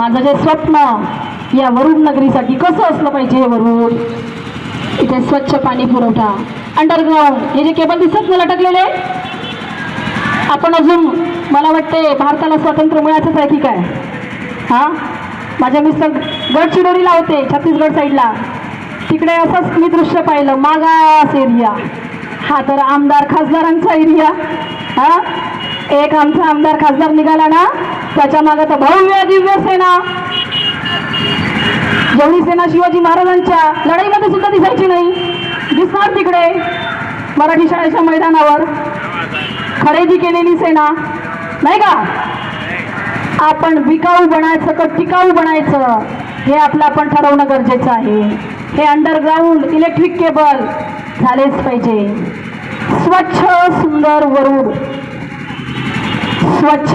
माझं जे स्वप्न या वरुण नगरीसाठी कसं असलं पाहिजे हे वरुण? इथे स्वच्छ पाणी पुरवठा. अंडरग्राऊंड हे जे केबल दिसत मला लटकलेले? आपण अजून मला वाटते भारताला स्वातंत्र्य मिळायचंच आहे की काय? हां? माझ्या मिस्टर गडचिरोलीला होते छत्तीसगड साईडला. तिकडे असंच मी दृश्य पाहिलं मागास एरिया हा तर आमदार खासदारांचा एरिया हा? एक आमचा आमदार खासदार निघाला ना? त्याच्यामागे तर भव्य दिव्य सेना. जेवढी सेना शिवाजी महाराजांच्या लढाईमध्ये सुद्धा दिसायची नाही. दिसणार तिकडे मराठी शाळेच्या मैदानावर. खरेदी केलेली सेना. नाही का? आपण विकाऊ बनायचं का टिकाऊ बनायचं हे आपलं आपण ठरवणं गरजेचं आहे. हे अंडरग्राऊंड इलेक्ट्रिक केबल झालेच पाहिजे. स्वच्छ सुंदर वरुड. स्वच्छ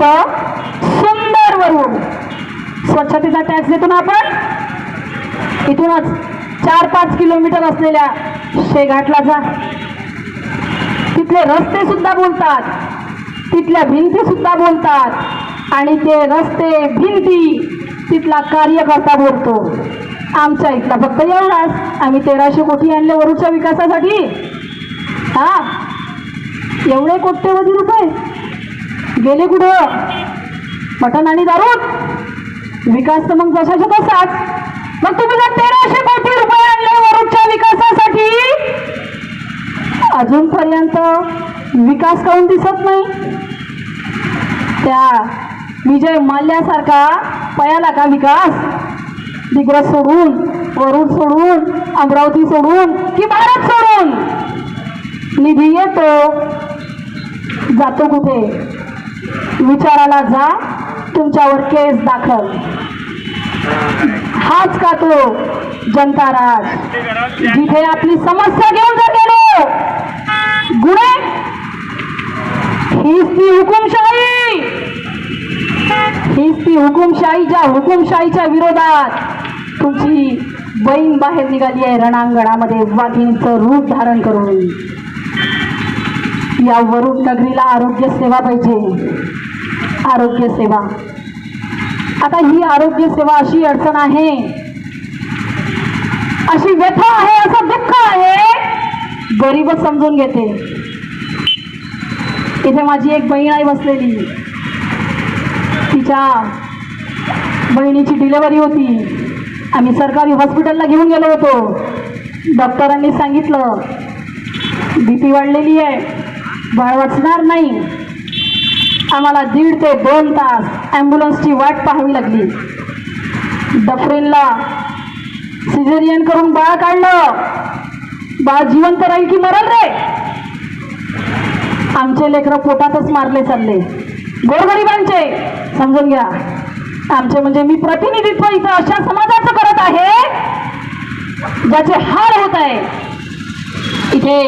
सुंदर वरून स्वच्छतेचा टॅक्स देतो ना आपण. इथूनच चार पाच किलोमीटर असलेल्या शेघाटला जा तिथले रस्ते सुद्धा बोलतात. तिथल्या भिंती सुद्धा बोलतात. आणि ते रस्ते भिंती तिथला कार्यकर्ता बोलतो. आमच्या इथला फक्त एवढाच. आम्ही तेराशे कोटी आणले वरूच्या विकासासाठी. हा. एवढे कोट्यवधी रुपये. गेले कुठं? मटण आणि दारू विकास तर मग जशाच्या तसाच मग तुम्ही जर तेराशे कोटी रुपये आणले वरूडच्या विकासासाठी अजूनपर्यंत विकास करून दिसत नाही? त्या विजय माल्यासारखा पयाला का विकास? दिग्रज सोडून वरुड सोडून अमरावती सोडून की भारत सोडून? निधी येतो जातो कुठे? विचाराला जा. तुमच्यावर केस दाखल. हाच का तो जनता राज? जिथे आपली समस्या घेऊन जर गेलो. गुन्हे? हीच ती हुकुमशाही. हीच ती हुकुमशाही ज्या हुकुमशाहीच्या विरोधात तुमची बहीण बाहेर निघाली आहे रणांगणामध्ये वाघिणीचं रूप धारण करून. या वरुण नगरीला आरोग्य सेवा पाहिजे. आरोग्य सेवा. आता ही आरोग्य सेवा अशी अडचण आहे. अशी व्यथा आहे असं दुःख आहे. गरीबच समजून घेते. इथे माझी एक बहीण आहे बसलेली. तिच्या बहिणीची डिलेवरी होती. आम्ही सरकारी हॉस्पिटलला घेऊन गेलो होतो. डॉक्टरांनी सांगितलं बी पी वाढलेली आहे. बाळ वाचणार नाही. आम्हाला दीड ते दोन तास ॲम्ब्युलन्सची वाट पाहावी लागली. डफरीनला सिझेरियन करून बाळ काढलं. बाळ जिवंत राहील की मरल रे? आमचे लेकरं पोटातच मारले चालले. गोरगरिबांचे समजून घ्या. आमचे म्हणजे मी प्रतिनिधित्व इथं अशा समाजाचं करत आहे ज्याचे हाल होत आहे. इथे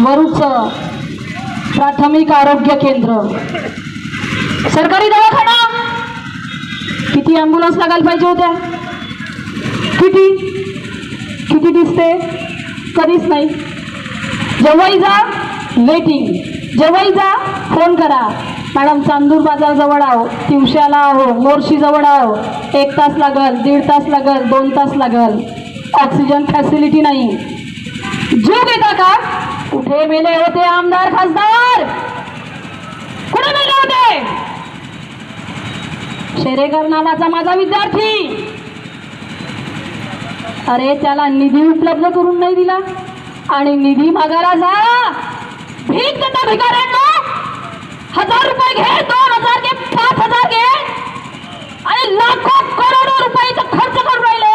वरुडचं प्राथमिक आरोग्य केंद्र. सरकारी दवाखाना? किती ॲम्ब्युलन्स लागायला पाहिजे होत्या? किती? किती दिसते? कधीच नाही. जेव्हाही जा वेटिंग जेव्हाही जा फोन करा. मॅडम चांदूर बाजारजवळ आहो. तिवशाला आहो. मोर्शीजवळ आहो. एक तास लागल दीड तास लागल दोन तास लागल. ऑक्सिजन फॅसिलिटी नाही. जीव घेता का? कुठे मेले होते आमदार खासदार? कुठे मेले होते? शेरेकर नावाचा माझा विद्यार्थी. अरे त्याला निधी उपलब्ध करून नाही दिला. आणि निधी मागायला जा भीक देता भिकाऱ्यांना हजार रुपये घे दोन हजार घे पाच हजार घे. आणि लाखो करोडो रुपयाचा खर्च करून राहिले.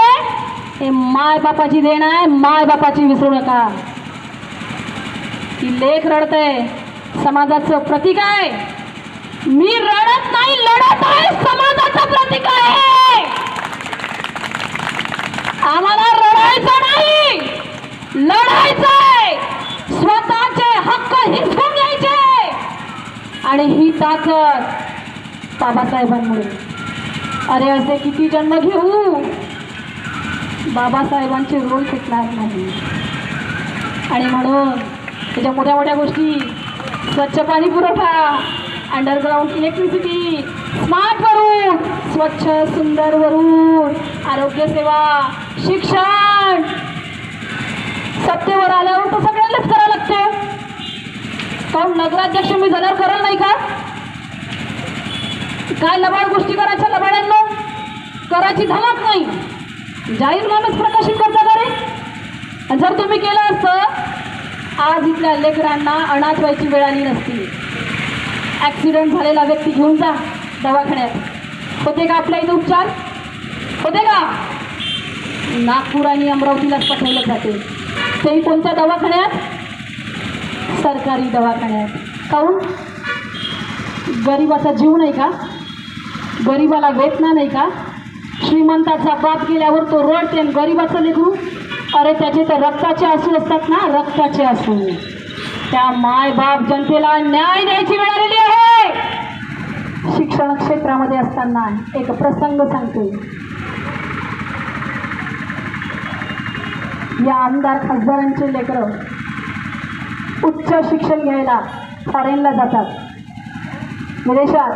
हे माय बापाची देण आहे माय बापाची विसरू नका. ती लेख रडते समाजाचं प्रतीक आहे. मी रडत नाही लढत आहे. समाजाचं प्रतीक आहे. आम्हाला रडायचं नाही. लढायचंय. स्वतःचे हक्क हिसकून घ्यायचे. आणि ही ताकद बाबासाहेबांमुळे. अरे असे किती जन्म घेऊ? बाबासाहेबांचे रोल सुटणार नाही. आणि म्हणून त्याच्या मोठ्या मोठ्या गोष्टी. स्वच्छ पाणी पुरवठा अंडरग्राऊंड इलेक्ट्रिसिटी स्मार्ट वरून स्वच्छ सुंदर वरून आरोग्यसेवा शिक्षण. सत्तेवर आल्यावर तर सगळ्यांनाच करावं लागते. कारण नगराध्यक्ष मी झाल्यावर कराल नाही का? काय लबाड गोष्टी करायच्या लबाड्यांना? करायची धमक नाही. जाहीरनामेच प्रकाशित करता का रे? जर तुम्ही केलं असतं आज इथल्या लेकरांना अनाथ व्हायची वेळ आली नसती. ॲक्सिडेंट झालेला व्यक्ती घेऊन जा दवाखान्यात. होते का आपल्या इथे उपचार? होते का? नागपूर आणि अमरावतीलाच पाठवलं जाते. तेही कोणत्या दवाखान्यात? सरकारी दवाखान्यात. काहून गरिबाचा जीव नाही का? गरिबाला वेदना नाही का? श्रीमंताचा बाप गेल्यावर तो रडते आणि गरिबाचं लेकरू अरे त्याचे तर रक्ताचे आसू असतात ना रक्ताचे आसू. त्या माय बाप जनतेला न्याय द्यायची वेळ आलेली आहे. शिक्षण क्षेत्रामध्ये असताना एक प्रसंग सांगते. या आमदार खासदारांचे लेकरं उच्च शिक्षण घ्यायला फॉरेनला जातात. विदेशात.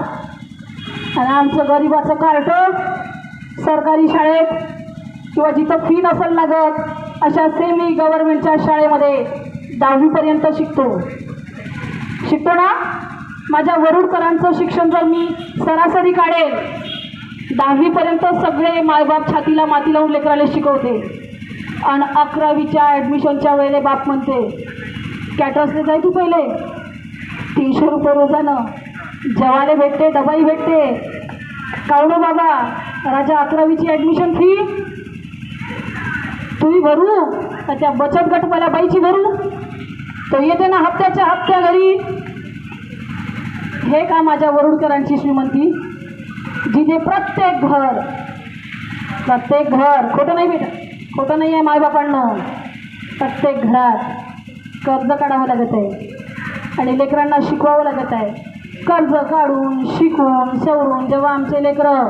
आणि आमचं गरिबाचं कार्ट सरकारी शाळेत किंवा जिथं फी नसेल लागत अशा सेमी गव्हर्नमेंटच्या शाळेमध्ये दहावीपर्यंत शिकतो. शिकतो ना? माझ्या वरुडकरांचं शिक्षण जर मी सरासरी काढेल दहावीपर्यंत सगळे मायबाप छातीला माती लावून लेकराला शिकवते. आणि अकरावीच्या ॲडमिशनच्या वेळेला बाप म्हणते कॅटर्सने जाय तू पहिले. तीनशे रुपये रोजानं. जेवायला भेटते डबाई भेटते. कावडो बाबा राजा अकरावीची ॲडमिशन फी तुम्ही भरू का त्या बचत गटवाल्या बाईची भरू तो येते ना हप्त्याच्या हप्त्या घरी. हे का माझ्या वरुडकरांची श्रीमंती? जिथे प्रत्येक घर प्रत्येक घर खोटं नाही बेटा खोटं नाही आहे मायबापांना. प्रत्येक घरात कर्ज काढावं लागत आहे. आणि लेकरांना शिकवावं लागत आहे. कर्ज काढून शिकवून सवरून जेव्हा आमचे लेकरं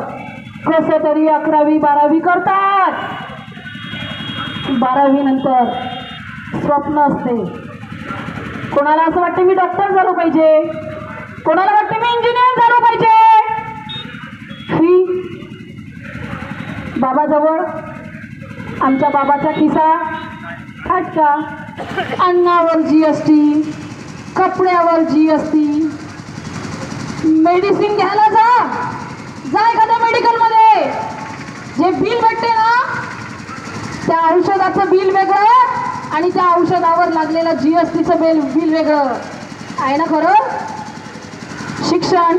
कसं तरी अकरावी बारावी करतात. बारावी नंतर स्वप्न असते. कोणाला असं वाटतं मी डॉक्टर झालो पाहिजे? कोणाला वाटतं मी इंजिनियर झालो पाहिजे? फी बाबाजवळ आमच्या बाबाचा खिसा फाटका. अन्नावर जी एस टी कपड्यावर जी एस टी मेडिसिन घ्यायला जा. जा एखाद्या मेडिकलमध्ये जे बिल भेटते ना त्या औषधाचं बिल वेगळं आणि त्या औषधावर लागलेलं जी एस बिल बिल वेगळं. आहे ना खरं? शिक्षण.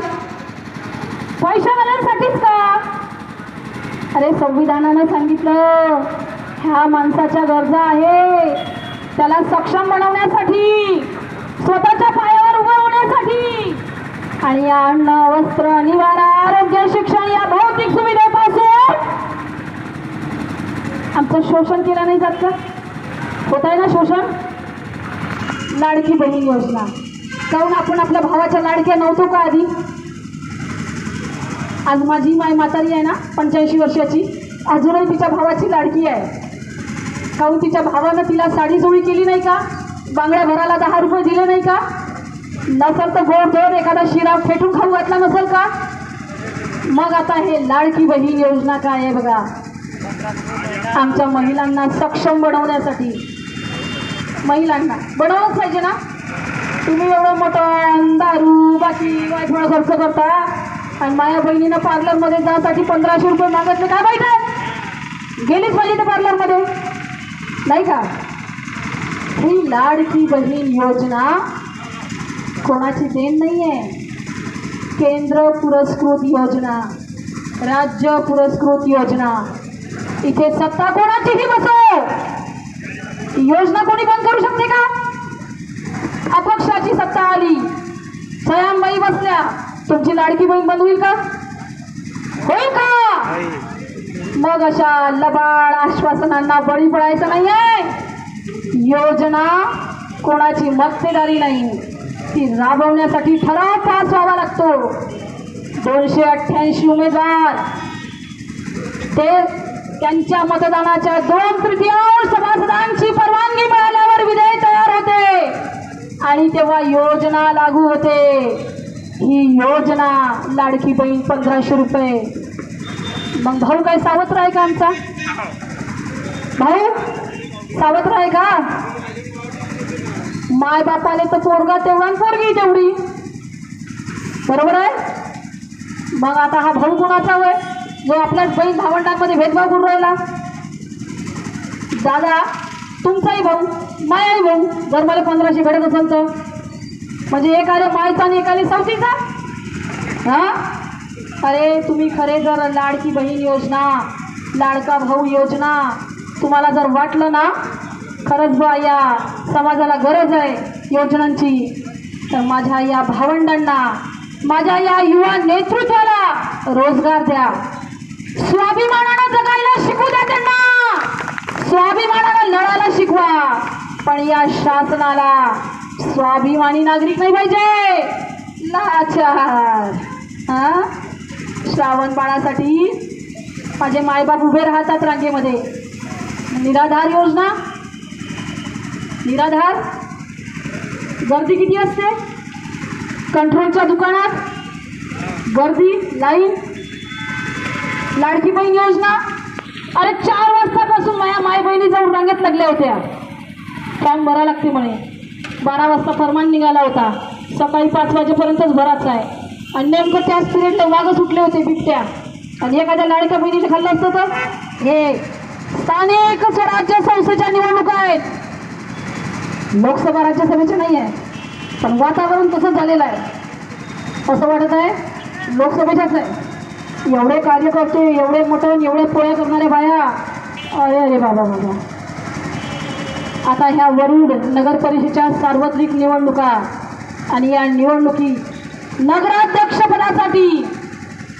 पैशावाल्यांसाठीच का? अरे संविधानानं सांगितलं ह्या माणसाच्या गरजा आहे. त्याला सक्षम बनवण्यासाठी स्वतःच्या पायावर उभं होण्यासाठी. आणि या अन्न वस्त्र निवारा आरोग्य शिक्षण या भौतिक सुविधेपासून आमचं शोषण केलं नाही जात का? होत आहे ना शोषण? लाडकी बहीण योजना. काहून आपण आपल्या भावाच्या लाडक्या नव्हतो का आधी? आज माझी माय म्हातारी आहे ना पंच्याऐंशी वर्षाची. अजूनही तिच्या भावाची लाडकी आहे. काहून तिच्या भावानं तिला साडी जोळी केली नाही का? बांगड्या भराला दहा रुपये दिले नाही का? नसल तर गोड धोड एखादा शिरा फेटून खाऊ घातला नसेल का? मग आता हे लाडकी बहीण योजना काय आहे बघा? आमच्या महिलांना सक्षम बनवण्यासाठी. महिलांना बनवलंच पाहिजे ना? तुम्ही एवढं मटण दारू बाकी वायफळ खर्च करता आणि माझ्या बहिणीनं पार्लरमध्ये जासाठी पंधराशे रुपये मागितले. काय पाहिजे गेलीच पाहिजे ते पार्लरमध्ये. नाही का? ही लाडकी बहीण योजना कोणाची देण नाही आहे केंद्र पुरस्कृत योजना राज्य पुरस्कृत योजना. इथे सत्ता कोणाचीही बसो योजना कोणी बंद करू शकते का? अपक्षाची सत्ता आली. सयामबाई बसल्या. तुमची लाडकी बहीण बंद होईल का? होईल का? मग अशा लबाड आश्वासनांना बळी पडायचं नाहीये. योजना कोणाची मक्तेदारी नाही. ती राबवण्यासाठी ठराव पास व्हावा लागतो. दोनशे अठ्ठ्याऐंशी उमेदवार. ते त्यांच्या मतदानाच्या दोन तृतीयांश सभासदांची परवानगी मिळाल्यावर विधेयक तयार होते. आणि तेव्हा योजना लागू होते. ही योजना लाडकी बहीण पंधराशे रुपये. मग भाऊ काय सावत्र आहे का आमचा? भाऊ सावत्र आहे का? माय बापाने तर पोरगा तेवढा पोरगी तेवढी. बरोबर आहे? मग आता हा भाऊ कोणाचा वय जो आपल्या बहीण भावंडांमध्ये भेदभाव करून राहिला. दादा तुमचाही भाऊ मायाही भाऊ जर मला पंधराशे भेटत असेल तर. म्हणजे एकाले मायचा आणि एकाले सावतीचा हा? अरे तुम्ही खरे जर लाडकी बहीण योजना लाडका भाऊ योजना तुम्हाला जर वाटलं ना खरंच बा या समाजाला गरज आहे योजनांची. तर माझ्या या भावंडांना माझ्या या युवा नेतृत्वाला रोजगार द्या. स्वाभिमानानं जगायला शिकू द्या त्यांना. स्वाभिमानानं लढायला शिकवा. पण या शासनाला स्वाभिमानी नागरिक नाही पाहिजे. लाचार. हा? श्रावण बाळासाठी माझे मायबाप उभे राहतात रांगेमध्ये. निराधार योजना? निराधार? गर्दी किती असते? कंट्रोलच्या दुकानात? गर्दी? लाईन लाडकी बहीण योजना? अरे चार वाजतापासून माझ्या माय बहिणी जाऊन रांगेत लागल्या होत्या. फॉर्म भरा लागते म्हणे. बारा वाजता फरमान निघाला होता. सकाळी पाच वाजेपर्यंतच भरायचा आहे. आणि नेमकं त्याच पिरियडला वाघ सुटले होते बिबट्या. आणि एखाद्या लाडक्या बहिणीने खाल्लं असतं तर? हे स्थानिक स्वराज्य संस्थेच्या निवडणुका आहेत. लोकसभा राज्यसभेच्या नाही आहे. पण वातावरण तसं झालेलं आहे. असं वाटत आहे लोकसभेच्याच आहे. एवढे कार्यकर्ते एवढे मोठं एवढे पोळ्या करणारे बाया. अरे अरे बाबा बाबा. आता ह्या वरुड नगर परिषदेच्या सार्वत्रिक निवडणुका आणि या निवडणुकी नगराध्यक्षपदासाठी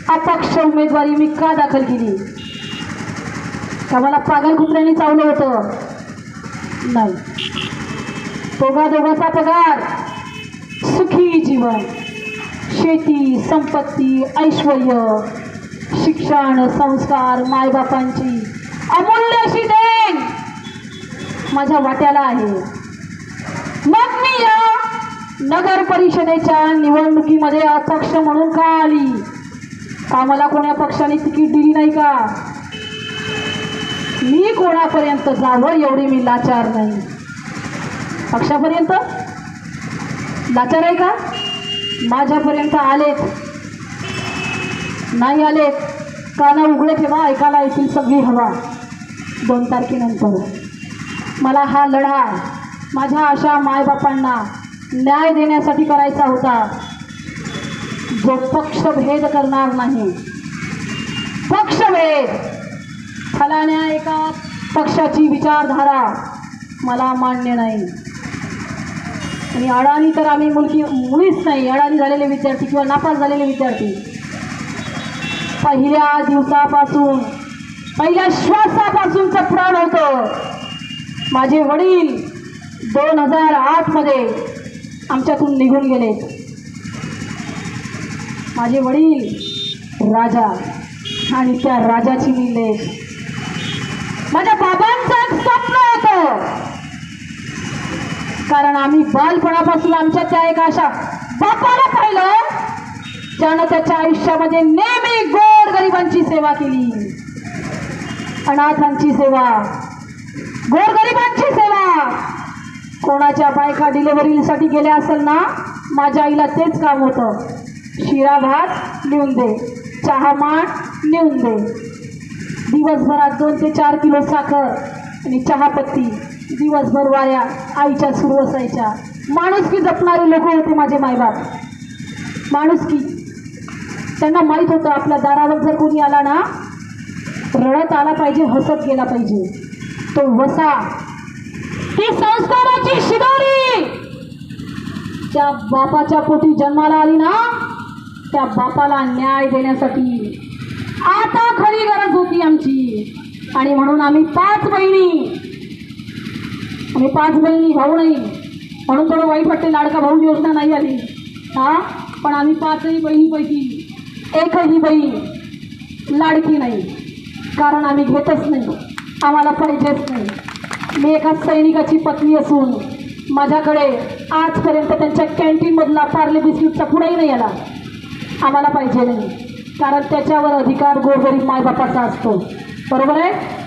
अपक्ष उमेदवारी मी का दाखल केली? का मला पागल कुत्र्यांनी चावलं होतं? नाही. दोघा दोघाचा पगार सुखी जीवन शेती संपत्ती ऐश्वर शिक्षण संस्कार मायबापांची अमूल्य अशी देण माझ्या वाट्याला आहे. मग मी या नगर परिषदेच्या निवडणुकीमध्ये अपक्ष म्हणून का आली? का मला कोण्या पक्षाने तिकीट दिली नाही का? मी कोणापर्यंत जावं एवढी मी लाचार नाही. पक्षापर्यंत? लाचार आहे का? माझ्यापर्यंत आलेत. नाही आले काना उघडे ठेवा ऐकायला येतील सगळी हवा. दोन तारखेनंतर. मला हा लढा माझ्या अशा मायबापांना न्याय देण्यासाठी करायचा होता. जो पक्षभेद करणार नाही. पक्षभेद! फलाण्या एका पक्षाची विचारधारा मला मान्य नाही. आणि अडाणी तर आम्ही मुलगी मुळीच नाही. अडाणी झालेले विद्यार्थी किंवा नापास झालेले विद्यार्थी. पहिल्या दिवसापासून पहिल्या श्वासापासूनचं प्राण होतं. माझे वडील दोन हजार आठमध्ये आमच्यातून निघून गेले. माझे वडील राजा आणि त्या राजाची मी लेख माझ्या बाबांचं एक स्वप्न होतं. कारण आम्ही बालपणापासून आमच्या त्या एका अशा बापाला पाहिलं. ज्यानं त्याच्या आयुष्यामध्ये नेहमी गोर गरिबांची सेवा केली. अनाथांची सेवा गोरगरिबांची सेवा. कोणाच्या बायका डिलिव्हरीसाठी गेल्या असेल ना माझ्या आईला तेच काम होतं. शिरा भात नेऊन दे चहा माठ नेऊन दे. दिवसभरात दोन ते चार किलो साखर आणि चहापत्ती दिवसभर वाऱ्या आईच्या सुरू असायच्या माणुसकी जपणारे लोक होते माझे मायबाप. माणुसकी त्यांना माहीत होतं आपल्या दारावर जर कोणी आला ना रडत आला पाहिजे हसत गेला पाहिजे. तो वसा ती संस्काराची शिदोरी! त्या बापाच्या पोटी जन्माला आली ना त्या बापाला न्याय देण्यासाठी आता खरी गरज होती आमची. आणि म्हणून आम्ही पाच बहिणी आम्ही पाच बहिणी भाऊ नाही. म्हणून थोडं वाईट वाटते लाडका भाऊ योजना नाही आली. हा? पण आम्ही पाचही बहिणीपैकी एकही बहीण लाडकी नाही. कारण आम्ही घेतच नाही. आम्हाला पाहिजेच नाही. मी एका सैनिकाची पत्नी असून माझ्याकडे आजपर्यंत त्यांच्या कॅन्टीनमधला पार्ले बिस्किटचा पुढाही नाही आला. आम्हाला पाहिजे नाही. कारण त्याच्यावर अधिकार गोरगरीब मायबापाचा असतो. बरोबर आहे?